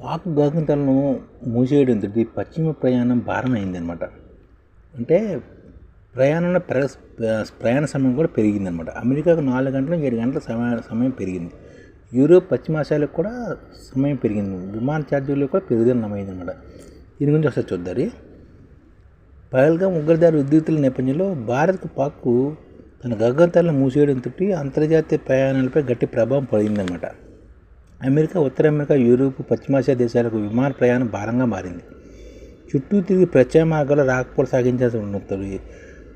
పాక్ గగనతలను మూసేయడంతో పశ్చిమ ప్రయాణం భారమైందనమాట అంటే ప్రయాణంలో ప్ర- ప్రయాణ సమయం కూడా పెరిగిందనమాట అమెరికాకు నాలుగు గంటలు ఏడు గంటల సమయం సమయం పెరిగింది. యూరోప్ పశ్చిమాసియాలకు కూడా సమయం పెరిగింది. విమాన ఛార్జీలు కూడా పెరుగుదల నమైందనమాట దీని గురించి ఒకసారి చూద్దారి పైల్గా ఉగ్రదారి ఉద్రిక్తుల నేపథ్యంలో భారత్కు పాక్కు తన గగనతలను మూసేయడంతో అంతర్జాతీయ ప్రయాణాలపై గట్టి ప్రభావం పడిందనమాట అమెరికా ఉత్తర అమెరికా యూరోప్ పశ్చిమాసియా దేశాలకు విమాన ప్రయాణం భారంగా మారింది. చుట్టూ తిరిగి ప్రత్యయ మార్గాల్లో రాకపోకలు సాగించాల్సి ఉన్నప్పుడు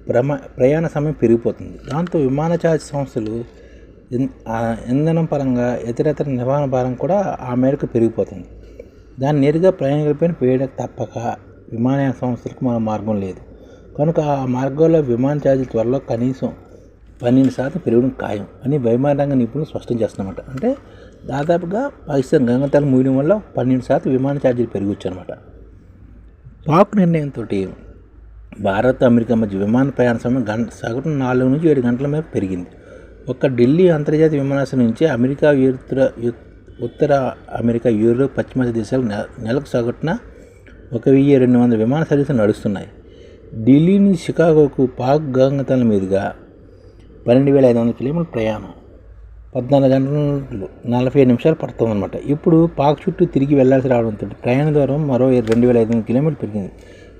ప్రమా ప్రయాణ సమయం పెరిగిపోతుంది. దాంతో విమాన ఛార్జ్ సంస్థలు ఇంధనం పరంగా ఇతరేతర నిర్వహణ భారం కూడా ఆ మేరకు పెరిగిపోతుంది. దాన్ని నేరుగా ప్రయాణికులపైన వేయడం తప్పక విమానయాన సంస్థలకు మన మార్గం లేదు. కనుక ఆ మార్గంలో విమాన ఛార్జీలు త్వరలో కనీసం పన్నెండు శాతం పెరగడం ఖాయం అని విమానరంగ నిపుణులు స్పష్టం చేస్తున్నమాట. అంటే దాదాపుగా పాకిస్తాన్ గంగతాలు మూయడం వల్ల పన్నెండు శాతం విమాన ఛార్జీలు పెరగచ్చు అనమాట పాక్ నిర్ణయంతో భారత్ అమెరికా మధ్య విమాన ప్రయాణ సమయం గంట సగటున నాలుగు నుంచి ఏడు గంటల మేర పెరిగింది. ఒక్క ఢిల్లీ అంతర్జాతీయ విమానాశ్రయం నుంచి అమెరికా ఉత్తర ఉత్తర అమెరికా యూరోప్ పశ్చిమ దేశాలు నెలకు సగటున ఒక వెయ్యి రెండు వందల విమాన సర్వీసులు నడుస్తున్నాయి. ఢిల్లీ నుంచి షికాగోకు పాక్ గంగతల మీదుగా పన్నెండు వేల ఐదు వందల కిలోమీటర్ ప్రయాణం. పద్నాలుగు గంటలు నలభై నిమిషాలు పడుతుందన్నమాట. ఇప్పుడు పాక్ చుట్టూ తిరిగి వెళ్ళాల్సి రావడంతో ప్రయాణ దూరం మరో రెండు వేల ఐదు వందల కిలోమీటర్లు పెరిగింది.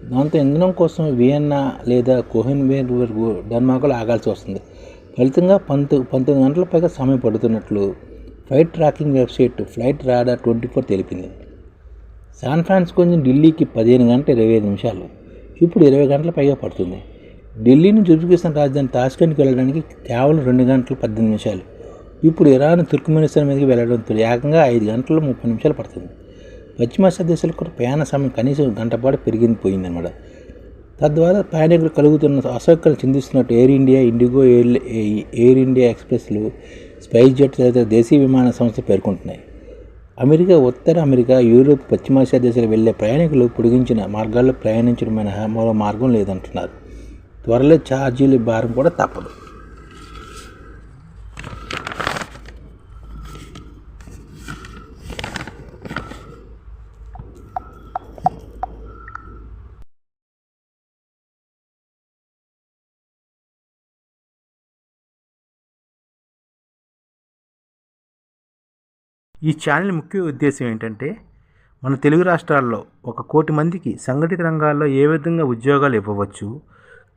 దాంతో ఇంధనం కోసం వియన్నా లేదా కోహెన్వేర్ వరకు డెన్మార్క్లో ఆగాల్సి వస్తుంది. ఫలితంగా పంతొ పంతొమ్మిది గంటల పైగా సమయం పడుతున్నట్లు flight tracking website flight radar twenty four తెలిపింది. శాన్ ఫ్రాన్సిస్కో నుంచి ఢిల్లీకి పదిహేను గంటల ఇరవై ఐదు నిమిషాలు. ఇప్పుడు ఇరవై గంటల పైగా పడుతుంది. ఢిల్లీ నుంచి ఉజ్బెకిస్తాన్ రాజధాని తాష్కెంట్కి వెళ్ళడానికి కేవలం రెండు గంటలు పద్దెనిమిది నిమిషాలు. ఇప్పుడు ఇరాన్ తుర్క్మెనిస్తాన్ మీదకి వెళ్ళడంతో ఏకంగా ఐదు గంటలు ముప్పై నిమిషాలు పడుతుంది. పశ్చిమాసియా దేశాలకు కూడా ప్రయాణ సమయం కనీసం గంట పాటు పెరిగింది పోయిందన్నమాట తద్వారా ప్రయాణికులు కలుగుతున్న అసౌకర్యం చిందిస్తున్నట్టు Air India IndiGo Air Air India ఎక్స్ప్రెస్లు SpiceJet తదితర దేశీయ విమాన సంస్థలు పేర్కొంటున్నాయి. అమెరికా ఉత్తర అమెరికా యూరోప్ పశ్చిమాసియా దేశాలు వెళ్ళే ప్రయాణికులు పొడిగించిన మార్గాల్లో ప్రయాణించడం మినహా మరో మార్గం లేదంటున్నారు. త్వరలో ఛార్జీల భారం కూడా తప్పదు. ఈ ఛానల్ ముఖ్య ఉద్దేశం ఏంటంటే మన తెలుగు రాష్ట్రాల్లో ఒక కోటి మందికి సంఘటిత రంగాల్లో ఏ విధంగా ఉద్యోగాలు ఇవ్వవచ్చు